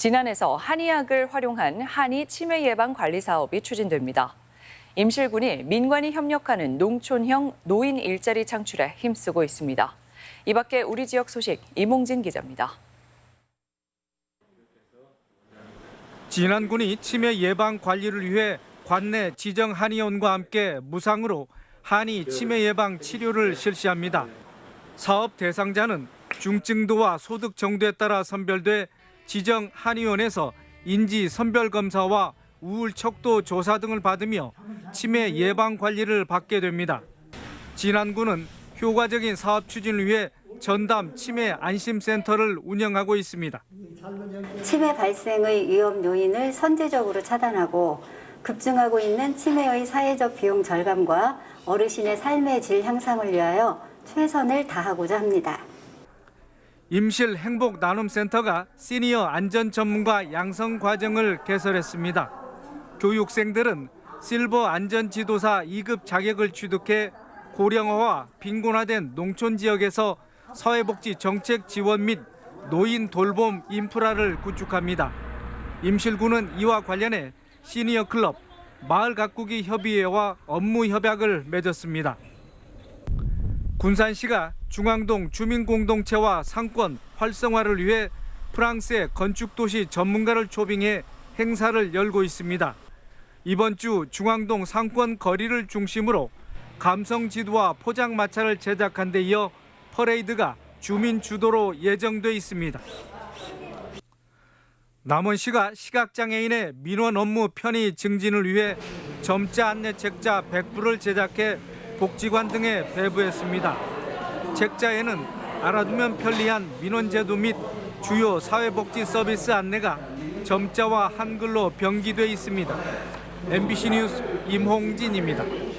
진안에서 한의학을 활용한 한의 치매 예방 관리 사업이 추진됩니다. 임실군이 민관이 협력하는 농촌형 노인 일자리 창출에 힘쓰고 있습니다. 이 밖에 우리 지역 소식 이몽진 기자입니다. 진안군이 치매 예방 관리를 위해 관내 지정 한의원과 함께 무상으로 한의 치매 예방 치료를 실시합니다. 사업 대상자는 중증도와 소득 정도에 따라 선별돼 지정 한의원에서 인지 선별 검사와 우울 척도 조사 등을 받으며 치매 예방 관리를 받게 됩니다. 진안군은 효과적인 사업 추진을 위해 전담 치매 안심센터를 운영하고 있습니다. 치매 발생의 위험 요인을 선제적으로 차단하고 급증하고 있는 치매의 사회적 비용 절감과 어르신의 삶의 질 향상을 위하여 최선을 다하고자 합니다. 임실 행복 나눔 센터가 시니어 안전 전문가 양성 과정을 개설했습니다. 교육생들은 실버 안전 지도사 2급 자격을 취득해 고령화와 빈곤화된 농촌 지역에서 사회복지 정책 지원 및 노인 돌봄 인프라를 구축합니다. 임실군은 이와 관련해 시니어 클럽, 마을 가꾸기 협의회와 업무 협약을 맺었습니다. 군산시가 중앙동 주민공동체와 상권 활성화를 위해 프랑스의 건축도시 전문가를 초빙해 행사를 열고 있습니다. 이번 주 중앙동 상권 거리를 중심으로 감성 지도와 포장마차를 제작한 데 이어 퍼레이드가 주민 주도로 예정돼 있습니다. 남원시가 시각장애인의 민원 업무 편의 증진을 위해 점자 안내 책자 100부를 제작해 복지관 등에 배부했습니다. 책자에는 알아두면 편리한 민원제도 및 주요 사회복지 서비스 안내가 점자와 한글로 병기돼 있습니다. MBC 뉴스 임홍진입니다.